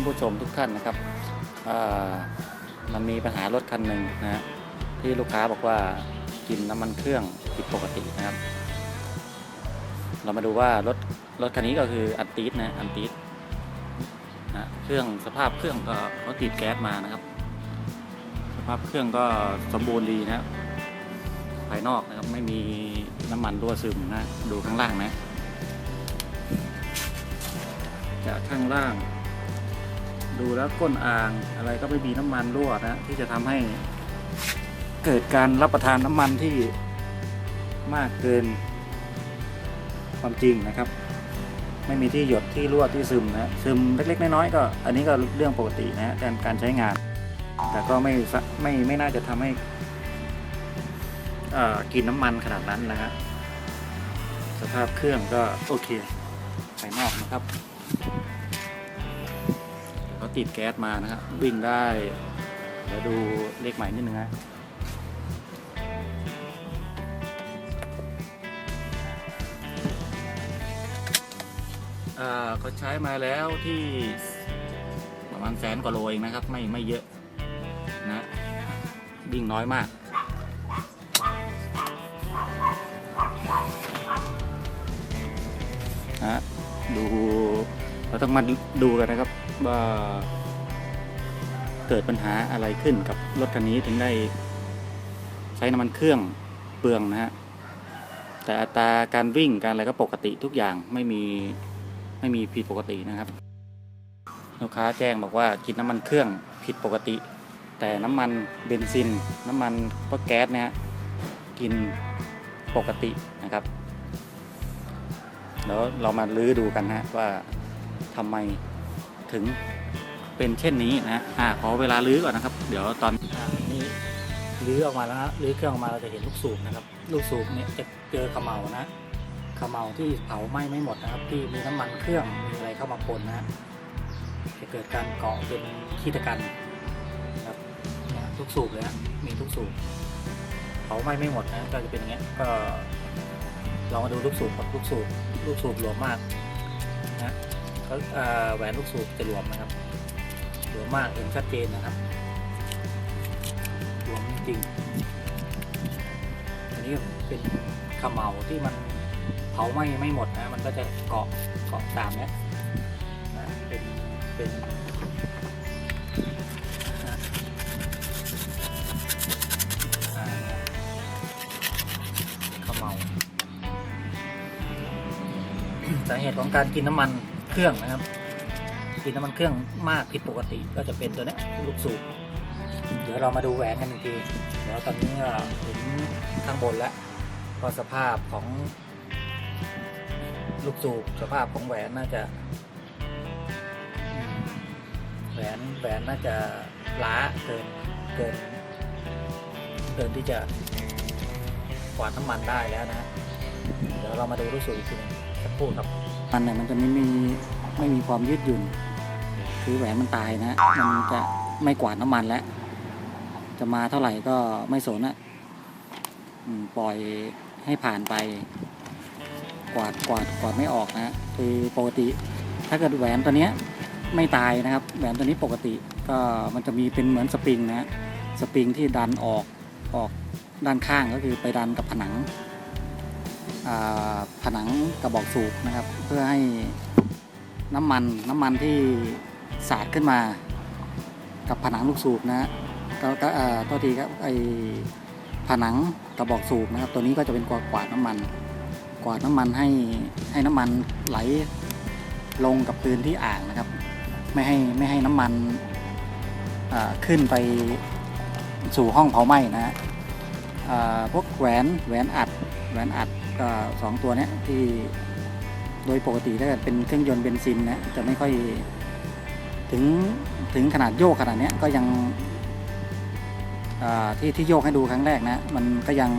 านผู้ชมทุกท่านนะครับมันมีปัญหารถคันหนึ่งนะที่ลูกค้าบอกว่ากินน้ำมันเครื่องผิดปกตินะครับ เรามาดูว่ารถรถคันนี้ก็คืออันตีสนะอันตีสนะเครื่องสภาพเครื่องก็เขาติดแก๊สมานะครับ สภาพเครื่องก็สมบูรณ์ดีนะครับภายนอกนะครับไม่มีน้ำมันรั่วซึมนะดูข้างล่างนะจากข้างล่าง ดูแล้วก้นอ่างอะไรก็ไม่มีน้ำมันรั่วนะที่จะทำให้เกิดการรับประทานน้ำมันที่มากเกินความจริงนะครับ ไม่มีที่หยดที่รั่วที่ซึมนะซึมเล็กๆน้อยๆก็ อันนี้ก็เรื่องปกตินะฮะการการใช้งาน แต่ก็ไม่ไม่ไม่น่าจะทำให้อ่ากินน้ำมันขนาดนั้นนะฮะสภาพเครื่องก็โอเคภายนอกนะครับ ติดแก๊สมานะครับวิ่งได้เดี๋ยวดูเลขใหม่นิดนึงนะอ่าเขาใช้มาแล้วที่ประมาณแสนกว่าโลเองนะครับ ไม่ไม่เยอะนะวิ่งน้อยมากนะดู เราต้องมาดูกันนะครับว่าเกิดปัญหาอะไรขึ้นกับรถคันนี้ถึงได้ใช้น้ำมันเครื่องเปลืองนะฮะแต่อัตราการวิ่งการอะไรก็ปกติทุกอย่างไม่มีไม่มีผิดปกตินะครับ ลูกค้าแจ้งบอกว่ากินน้ำมันเครื่องผิดปกติ แต่น้ำมันเบนซิน น้ำมันพวกแก๊สเนี่ยกินปกตินะครับแล้วเรามาลื้อดูกันนะว่า ทำไมถึงเป็นเช่นนี้นะอ่าขอเวลาลื้อก่อนนะครับ เดี๋ยวตอนนี่ลื้อออกมาแล้วนะลื้อเครื่องออกมาเราจะเห็นลูกสูบนะครับ ลูกสูบเนี่ยจะเจอขมเหลานะขมเหลาที่เผาไหม้ไม่หมดนะครับ ที่มีน้ำมันเครื่องมีอะไรเข้ามาปนนะจะเกิดการเกาะเป็นขี้ตะกันนะครับทุกสูบเลยนะมีทุกสูบเผาไหม้ไม่หมดนะก็จะเป็นอย่างเงี้ยก็ลองมาดูลูกสูบกับลูกสูบลูกสูบหลวมมากนะ แหวนลูกสูบจะหลวมนะครับ หลวมมากเห็นชัดเจนนะครับ หลวมจริง อันนี้เป็นขมเหลาที่มันเผาไหม้ไม่หมดนะ มันก็จะเกาะเกาะตามเนี้ยนะเป็นเป็นข่าขมาสาเหตุของการกินน้ำมัน เครื่องนะครับกินน้ำมันเครื่องมากผิดปกติก็จะเป็นตัวนี้ลูกสูบเดี๋ยวเรามาดูแหวนกันอีกทีเดี๋ยวตอนนี้ก็ถึงข้างบนแล้วก็สภาพของ ลูกสูบสภาพของแหวนน่าจะแหวนแหวนน่าจะล้าเกินเกินเกินที่จะกวาดน้ำมันได้แล้วนะ เดี๋ยวเรามาดูลูกสูบอีกทีนึงสักครู่ครับ มันเนี่ยมันจะไม่มีไม่มีความยืดหยุ่น คือแหวนมันตายนะ มันจะไม่กวาดน้ำมันแล้ว จะมาเท่าไหร่ก็ไม่สนอะปล่อยให้ผ่านไป กวาดกวาดกวาดไม่ออกนะคือปกติ ถ้าเกิดแหวนตัวเนี้ยไม่ตายนะครับ แหวนตัวนี้ปกติก็มันจะมีเป็นเหมือนสปริงนะสปริงที่ดันออกออกด้านข้างก็คือไปดันกับผนัง ผนังกระบอกสูบนะครับ เพื่อให้น้ำมันน้ำมันที่สาดขึ้นมา กับผนังลูกสูบนะฮะก็ต่อตัวทีครับไอผนังกระบอกสูบนะครับ ตัวนี้ก็จะเป็นกวาดกวาดน้ำมัน กวาดน้ำมันให้ให้น้ำมันไหลลงกับพื้นที่อ่างนะครับ ไม่ให้ไม่ให้น้ำมันขึ้นไปสู่ห้องเผาไหม้นะฮะพวกแหวนแหวนอัดแหวนอัด ก็สองตัวนี้ที่โดยปกติถ้าเกิดเป็นเครื่องยนต์เบนซินนะจะไม่ค่อยถึงถึงขนาดโยกขนาดนี้ก็ยังที่ที่โยกให้ดูครั้งแรกนะมันก็ยัง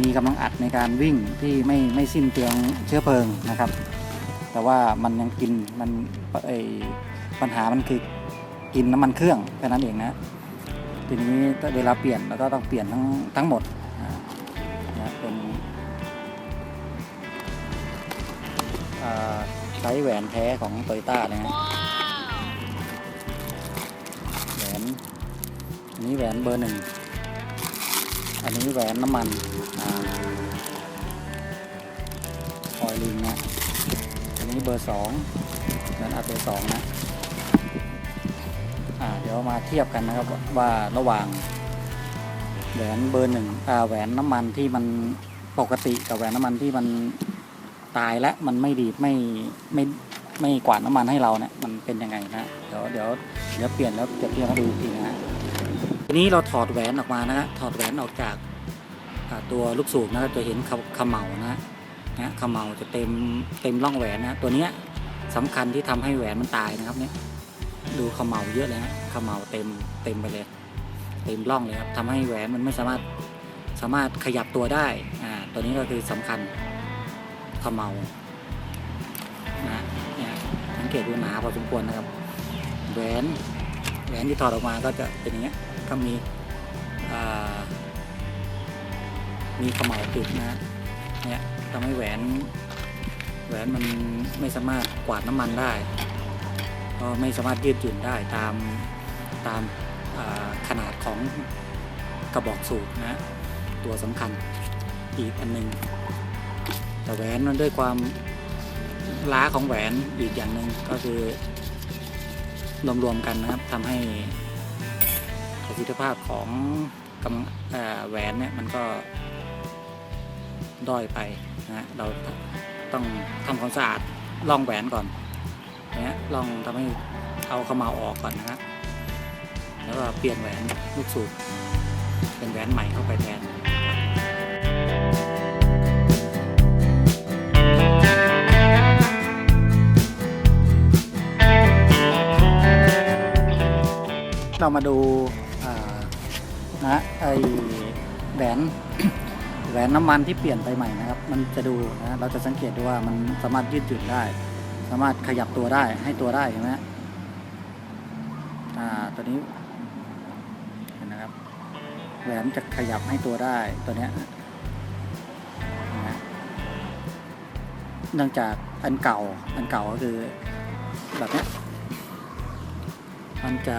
มีกำลังอัดในการวิ่งที่ไม่ไม่สิ้นเปลืองเชื้อเพลิงนะครับ แต่ว่ามันยังกินมันไอปัญหามันคือกินน้ำมันเครื่องแค่นั้นเองนะทีนี้เวลาเปลี่ยนแล้วก็ต้องเปลี่ยนทั้งทั้งหมด ใช้แหวนแท้ของโตโยต้าเลยนะแหวนอันนี้แหวนเบอร์หนึ่งอันนี้แหวนน้ำมันอ่าออยลิงนะอันนี้เบอร์สองแหวนอาเบอร์สองนะอ่าเดี๋ยวมาเทียบกันนะครับว่าระหว่างแหวนเบอร์หนึ่งอ่าแหวนน้ำมันที่มันปกติกับแหวนน้ำมันที่มัน ตายและมันไม่ดีไม่ไม่ไม่กวาดน้ำมันให้เราเนี่ยมันเป็นยังไงนะเดี๋ยวเดี๋ยวเดี๋ยวเปลี่ยนแล้วเปรียบเทียบให้ดูอีกนะทีนี้เราถอดแหวนออกมานะฮะถอดแหวนออกจากตัวลูกสูบนะจะเห็นขขมเหลานะฮะนะขมเหลาจะเต็มเต็มร่องแหวนนะตัวเนี้ยสำคัญที่ทำให้แหวนมันตายนะครับเนี่ยดูขมเหลาเยอะเลยฮะขมเหลาเต็มเต็มไปเลย เต็มร่องเลยครับทำให้แหวนมันไม่สามารถสามารถขยับตัวได้อ่าตัวนี้ก็คือสำคัญ ขมเมานะเนี่ยสังเกตดูหนาพอสมควรนะครับ แหวนแหวนที่ถอดออกมาก็จะเป็นอย่างเงี้ยก็มีมีขมเมาติดนะเนี่ยทำให้แหวนแหวนมันไม่สามารถกวาดน้ำมันได้ก็ไม่สามารถยืดหยุ่นได้ตามตามาขนาดของกระบอกสูบนะ ตัวสำคัญอีกอันหนึ่ง แต่แหวนมันด้วยความล้าของแหวนอีกอย่างหนึ่งก็คือรวมๆกันนะครับทำให้ประสิทธิภาพของกำแหวนเนี่ยมันก็ด้อยไปนะเราต้องทำความสะอาดล่องแหวนก่อนนะลองทำให้เอาขมาออกก่อนนะครับแล้วก็เปลี่ยนแหวนลูกสูบเป็นแหวนใหม่เข้าไปแทน เรามาดูนะไอแหวนแหวนน้ำมันที่เปลี่ยนไปใหม่นะครับ มันจะดูนะเราจะสังเกตดูว่ามันสามารถยืดหยุ่นได้ สามารถขยับตัวได้ให้ตัวได้เห็นไหมอ่าตัวนี้เห็นนะครับแหวนจะขยับให้ตัวได้ตัวเนี้ยเนื่องจากอันเก่าอันเก่าก็คือแบบเนี้ยมันจะ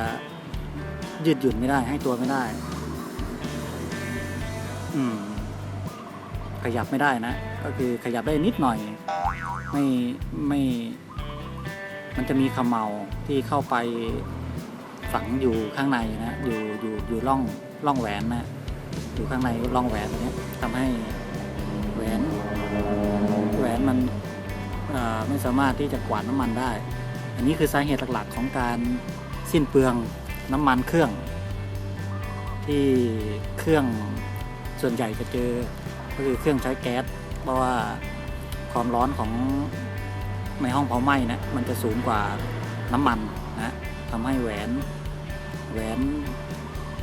ยืดหยุ่นไม่ได้ ให้ตัวไม่ได้ อืม ขยับไม่ได้นะ ก็คือขยับได้นิดหน่อย ไม่ไม่ มันจะมีขมเหลาที่เข้าไปฝังอยู่ข้างในนะอยู่อยู่อยู่ร่องร่องแหวนนะอยู่ข้างในร่องแหวนตรงนี้ทำให้แหวน แหวนมันไม่สามารถที่จะกวาดน้ำมันได้ อันนี้คือสาเหตุหลักๆของการสิ้นเปลือง น้ำมันเครื่อง ที่เครื่องส่วนใหญ่จะเจอก็คือเครื่องใช้แก๊สเพราะว่าความร้อนของในห้องเผาไหม้นะมันจะสูงกว่าน้ำมันนะทำให้แหวนแหวน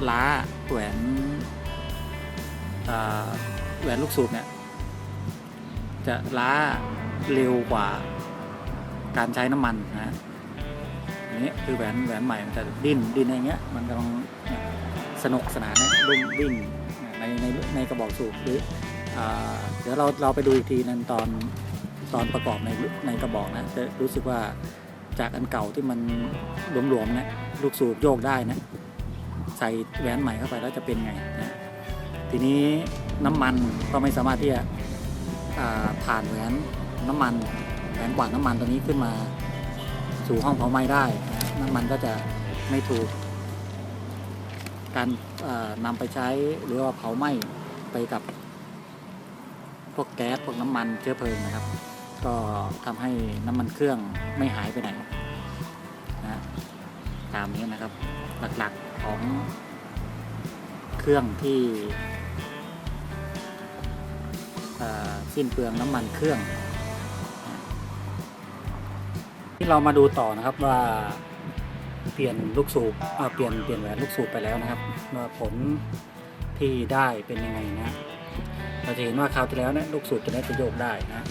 ล้าแหวนแหวนลูกสูบเนี่ยจะล้าเร็วกว่าการใช้น้ำมันนะ อันนี้คือแหวนแหวนใหม่มันจะดิ้นดิ้นอย่างเงี้ยมันกำลังสนุกสนานนี่ยดิ้นดิ้นในในในกระบอกสูบหรือเดี๋ยวเราเราไปดูอีกทีนึงตอนตอนประกอบในในกระบอกนะจะรู้สึกว่าจากอันเก่าที่มันหลวมๆนะลูกสูบโยกได้นะใส่แหวนใหม่เข้าไปแล้วจะเป็นไงนะทีนี้น้ำมันก็ไม่สามารถที่จะผ่านแหวนน้ำมันแหวนกวาดน้ำมันตัวนี้ขึ้นมา สู่ห้องเผาไหม้ได้น้ำมันก็จะไม่ถูก การนำไปใช้หรือว่าเผาไหม้ไปกับพวกแก๊สพวกน้ำมันเชื้อเพลิงนะครับ ก็ทำให้น้ำมันเครื่องไม่หายไปไหนนะตามนี้นะครับหลักๆของเครื่องที่สิ้นเปลืองน้ำมันเครื่อง ที่เรามาดูต่อนะครับว่าเปลี่ยนลูกสูบเปลี่ยนเปลี่ยนแหวนลูกสูบไปแล้วนะครับว่าผลที่ได้เป็นยังไงนะเราจะเห็นว่าคราวที่แล้วเนี่ยลูกสูบตัวนี้จะโยกได้นะ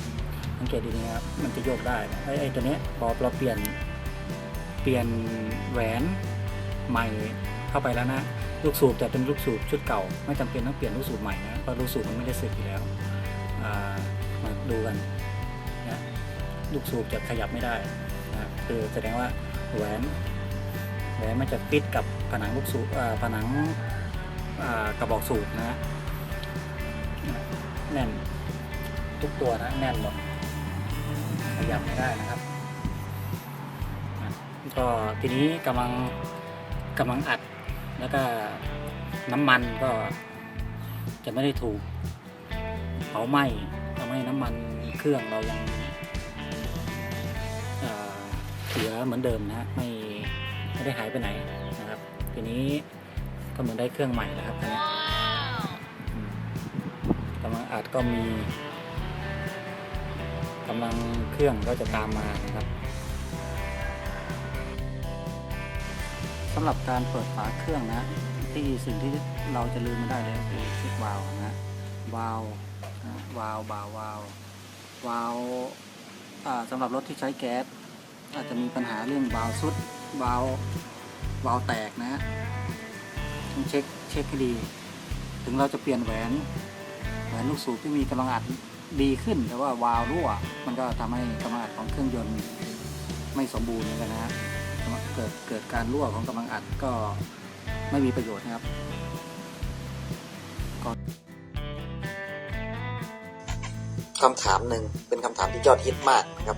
สังเกตดีนะครับมันจะโยกได้ไอ้ไอ้ตัวนี้พอเราเปลี่ยนเปลี่ยนแหวนใหม่เข้าไปแล้วนะลูกสูบจะเป็นลูกสูบชุดเก่า ไม่จำเป็นต้องเปลี่ยนลูกสูบใหม่นะเพราะลูกสูบมันไม่ได้เสร็จอยู่แล้วมาดูกันนะลูกสูบจะขยับไม่ได้ คือแสดงว่าแหวนแหวนมันจะฟิตกับผนังลูกสูบผนังกระบอกสูบนะฮะแน่นทุกตัวนะแน่นหมดขยับไม่ได้นะครับก็ทีนี้กำลังกำลังอัดแล้วก็น้ำมันก็จะไม่ได้ถูกเผาไหม้ทำให้น้ำมันเครื่องเรายัง เหลือเหมือนเดิมนะฮะไม่ไม่ได้หายไปไหนนะครับ ทีนี้ก็เหมือนได้เครื่องใหม่แล้วครับคันนี้กำลังอัดก็มีกำลังเครื่องก็จะตามมานะครับสำหรับการเปิดฝาเครื่องนะ ที่สิ่งที่เราจะลืมไม่ได้เลยคือช็ควาล์วนะวาล์ววาล์วบาวาล์ววาล์วสำหรับรถที่ใช้แก๊ส อาจจะมีปัญหาเรื่องวาล์วสุดวาล์ววาล์วแตกนะฮะต้องเช็คเช็คให้ดี ถึงเราจะเปลี่ยนแหวนแหวนลูกสูบที่มีกำลังอัดดีขึ้น แต่ว่าวาล์วรั่ว มันก็ทำให้กำลังอัดของเครื่องยนต์ไม่สมบูรณ์เหมือนกันนะฮะเกิดเกิดการรั่วของกำลังอัดก็ไม่มีประโยชน์นะครับคำถามหนึ่งเป็นคำถามที่ยอดฮิตมากนะครับ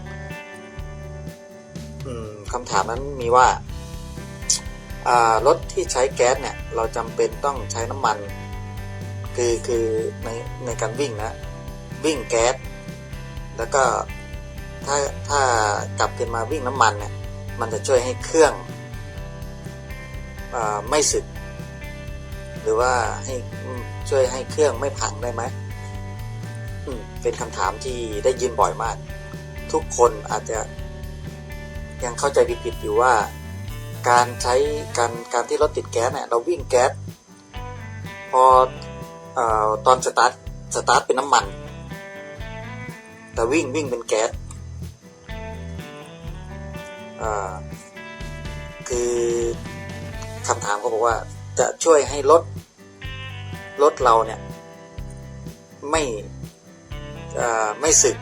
คำถามนั้นมีว่ารถที่ใช้แก๊สเนี่ย เราจำเป็นต้องใช้น้ำมัน คือคือในในการวิ่งนะ วิ่งแก๊สแล้วก็ถ้าถ้ากลับขึ้นมาวิ่งน้ำมันเนี่ย มันจะช่วยให้เครื่องอไม่สึก หรือว่าให้ช่วยให้เครื่องไม่พังได้ไหมมเป็นคำถามที่ได้ยินบ่อยมาก ทุกคนอาจจะ ยังเข้าใจผิดๆอยู่ว่า การใช้การการที่รถติดแก๊สเนี่ยเราวิ่งแก๊สพออตอนสตาร์ทสตาร์ทเป็นน้ำมัน แต่วิ่งวิ่งเป็นแก๊สคือคำถามก็บอกว่าจะช่วยให้รถรถเราเนี่ย ไม่ไม่สึก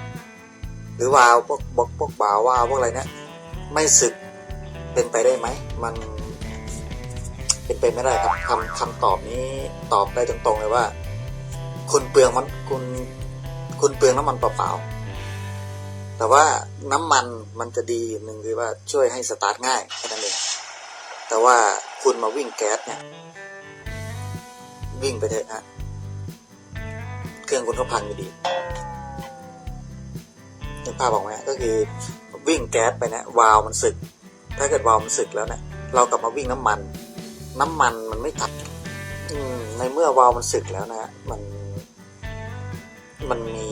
หรือวาวพวกพวกพวกบ่าววาวพวกอะไรเนี่ย ไม่สึกเป็นไปได้ไหม มันเป็นไปไม่ได้ครับคำคำตอบนี้ตอบได้ตรงๆเลยว่า คุณเปลืองมันคุณคุณเปลืองน้ำมันเปล่าๆแต่ว่าน้ำมันมันจะดีหนึ่งคือว่าช่วยให้สตาร์ทง่ายแค่นั้นเองแต่ว่าคุณมาวิ่งแก๊สเนี่ย วิ่งไปเถอะฮะเครื่องคุณก็พังอยู่ดีนึกภาพออกไหมก็คือ วิ่งแก๊สไปเนะวาล์วมันสึก ถ้าเกิดวาล์วมันสึกแล้วเนะี่ยเรากลับมาวิ่งน้ำมัน น้ำมันมันไม่ทับอืมในเมื่อวาล์วมันสึกแล้วนะ มัน มันมี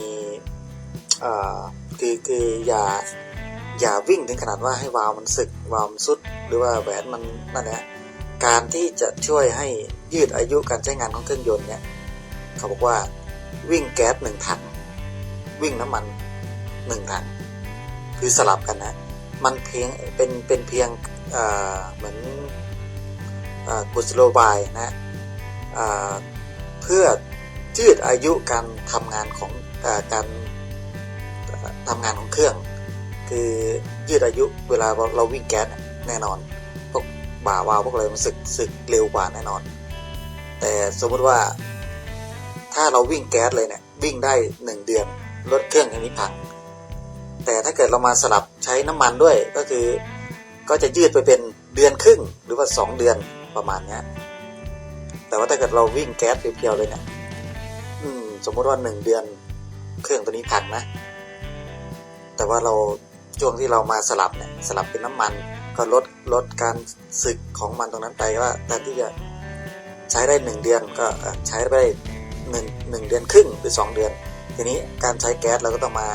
เอ่อคือคืออย่าอย่าวิ่งถึงขนาดว่าให้วาล์วมันสึกวาล์วมันสุด หรือว่าแหวนมันนั่นแหละการที่จะช่วยให้ยืดอายุการใช้งานของเครื่องยนต์เนี่ย เขาบอกว่าวิ่งแก๊สหนึ่งถังวิ่งน้ำมันหนึ่งถัง คือสลับกันนะ มันเพียงเป็นเป็นเพียงเหมือนกุศโลบายนะเพื่อยืดอายุการทำงานของอการเอ่อทำงานของเครื่อง คือยืดอายุเวลาเราวิ่งแก๊สแน่นอนพวกบ่าวาวพวกอะไรมันสึกสึกเร็วกว่าแน่นอน แต่สมมติว่าถ้าเราวิ่งแก๊สเลยเนี่ยวิ่งได้หนึ่งเดือนรถเครื่องอย่างนี้พัง แต่ถ้าเกิดเรามาสลับใช้น้ำมันด้วยก็คือ ก็จะยืดไปเป็นเดือนครึ่งหรือว่าสองเดือนประมาณเนี้ยแต่ว่าถ้าเกิดเราวิ่งแก๊สเพียวๆเลยเนี่ยอืมสมมติว่าหนึ่งเดือนเครื่องตัวนี้พังนะ แต่ว่าเราช่วงที่เรามาสลับเนี่ยสลับเป็นน้ำมันก็ลดลดการสึกของมันตรงนั้นไปว่าแทนที่จะใช้ได้หนึ่งเดือนก็ใช้ไปได้หนึ่งหนึ่งเดือนครึ่งหรือสองเดือน ทีนี้การใช้แก๊สเราก็ต้องมา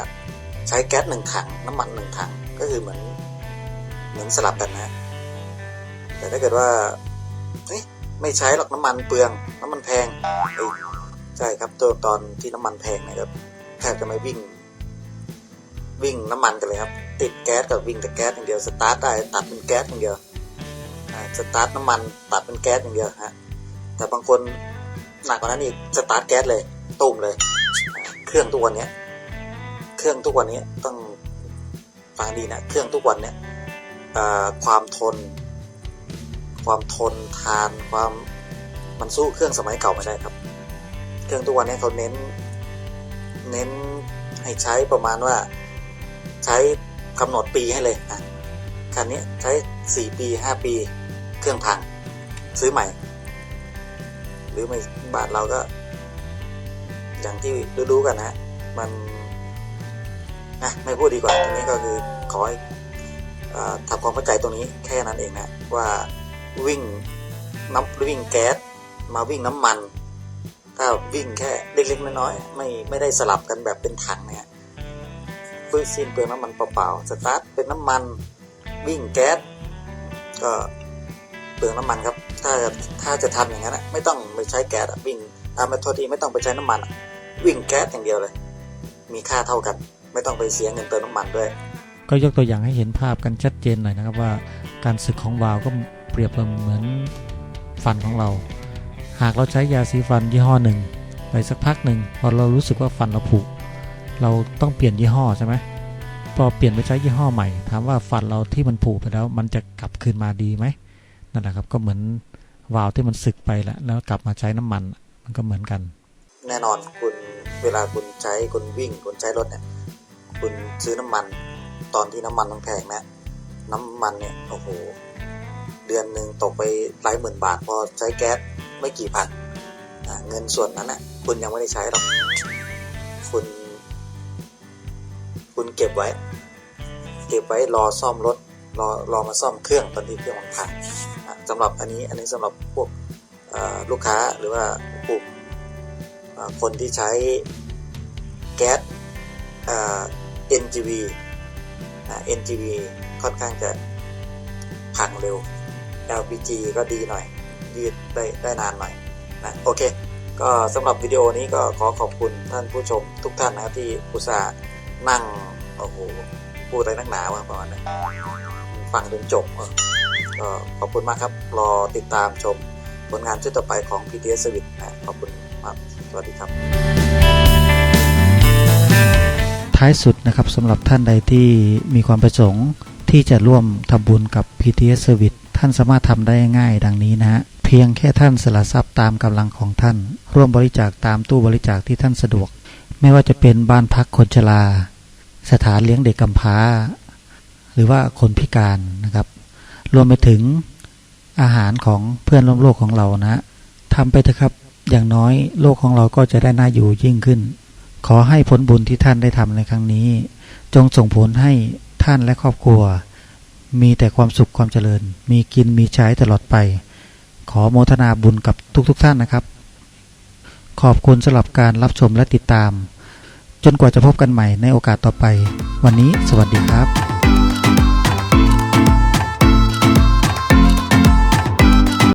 ใช้แก๊สหนึ่งถังน้ำมันหนึ่งถังก็คือเหมือนเหมือนสลับกันนะแต่ถ้าเกิดว่าไม่ใช้หรอกน้ำมันเปลือง น้ำมันแพงใช่ครับตัวตอนที่น้ำมันแพงนะครับแทบจะไม่วิ่ง วิ่งน้ำมันกันเลยครับ ติดแก๊สกับวิ่งแต่แก๊สอย่างเดียวสตาร์ทได้ตัดเป็นแก๊สอย่างเดียวสตาร์ทน้ำมันตัดเป็นแก๊สอย่างเดียวฮะแต่บางคนหนักกว่านั้นอีกสตาร์ทแก๊สเลยตุ้มเลย เครื่องทุกวันเนี้ย เครื่องทุกวันนี้ต้องฟังดีนะเครื่องทุกวันเนี่ยความทน ความทนทานความมันสู้เครื่องสมัยเก่าไม่ได้ครับ เครื่องทุกวันนี้เขาเน้น เน้นให้ใช้ประมาณว่า ใช้กำหนดปีให้เลยอะคันนี้ใช้สี่ปีห้าปี เครื่องพัง ซื้อใหม่ หรือไม่บานเราก็ อย่างที่รู้ๆกันนะ มัน นะไม่พูดดีกว่าตรงนี้ก็คือขอให้ทำความเข้าใจตรงนี้แค่นั้นเองนะว่าวิ่งน้ำวิ่งแก๊สมาวิ่งน้ำมัน ถ้าวิ่งแค่เล็กๆน้อยๆไม่ไม่ได้สลับกันแบบเป็นถังเนี่ยฟื้นสิ้นเปลืองน้ำมันเปล่าๆสตาร์ทเป็นน้ำมันวิ่งแก๊สก็เปลืองน้ำมันครับ ถ้าถ้าจะทำอย่างนั้นไม่ต้องไปใช้แก๊สวิ่งตามมาทษทีไม่ต้องไปใช้น้ำมัน วิ่งแก๊สอย่างเดียวเลย มีค่าเท่ากัน ไม่ต้องไปเสียเงินเติมน้ำมันด้วย ก็ยกตัวอย่างให้เห็นภาพกันชัดเจนหน่อยนะครับว่าการสึกของวาล์วก็เปรียบเหมือนฟันของเรา หากเราใช้ยาสีฟันยี่ห้อหนึ่งไปสักพักหนึ่งพอเรารู้สึกว่าฟันเราผุเราต้องเปลี่ยนยี่ห้อใช่ไหมพอเปลี่ยนไปใช้ยี่ห้อใหม่ ถามว่าฟันเราที่มันผุไปแล้ว มันจะกลับคืนมาดีไหมนั่นแหละครับก็เหมือนวาล์วที่มันสึกไปแล้วแล้วกลับมาใช้น้ำมันมันก็เหมือนกัน แน่นอนคุณเวลาคุณใช้คุณวิ่งคุณใช้รถเนี่ย คุณซื้อน้ำมัน ตอนที่น้ำมันมันแพงนะน้ำมันเนี่ยโอ้โห เดือนหนึ่งตกไปหลายหมื่นบาท พอใช้แก๊สไม่กี่พันเงินส่วนนั้นนะคุณยังไม่ได้ใช้หรอกคุณ คุณเก็บไว้ เก็บไว้รอซ่อมรถรอรอมาซ่อมเครื่องตอนที่เครื่องมันพังอะสำหรับอันนี้อันนี้สำหรับพวกลูกค้าหรือว่ากลุ่มคนที่ใช้แก๊สอ่อ NGV อ่า NGV ค่อนข้างจะพังเร็ว LPG ก็ดีหน่อย ยืดได้ได้นานหน่อยนะโอเค ก็สำหรับวิดีโอนี้ก็ขอขอบคุณท่านผู้ชมทุกท่านนะครับที่อุตส่าห์นั่ง โอ้โห พูดอะไรนักหนาวะประมาณนั้นฟังจนจบก็ขอบคุณมากครับ รอติดตามชมผลงานชุดต่อไปของ PTS Service นะขอบคุณมากสวัสดีครับ ท้ายสุดนะครับสำหรับท่านใดที่มีความประสงค์ที่จะร่วมทำบุญกับ PTS Service ท่านสามารถทำได้ง่ายดังนี้นะฮะเพียงแค่ท่านสละทรัพย์ตามกำลังของท่าน ร่วมบริจาคตามตู้บริจาคที่ท่านสะดวก ไม่ว่าจะเป็นบ้านพักคนชรา สถานเลี้ยงเด็กกำพร้า หรือว่าคนพิการนะครับ รวมไปถึงอาหารของเพื่อนร่วมโลกของเรานะฮะทำไปเถอะครับอย่างน้อยโลกของเราก็จะได้น่าอยู่ยิ่งขึ้น ขอให้ผลบุญที่ท่านได้ทำในครั้งนี้ จงส่งผลให้ท่านและครอบครัว มีแต่ความสุขความเจริญ มีกินมีใช้ตลอดไป ขอโมทนาบุญกับทุกๆทท่านนะครับ ขอบคุณสำหรับการรับชมและติดตาม จนกว่าจะพบกันใหม่ในโอกาสต่อไป วันนี้สวัสดีครับ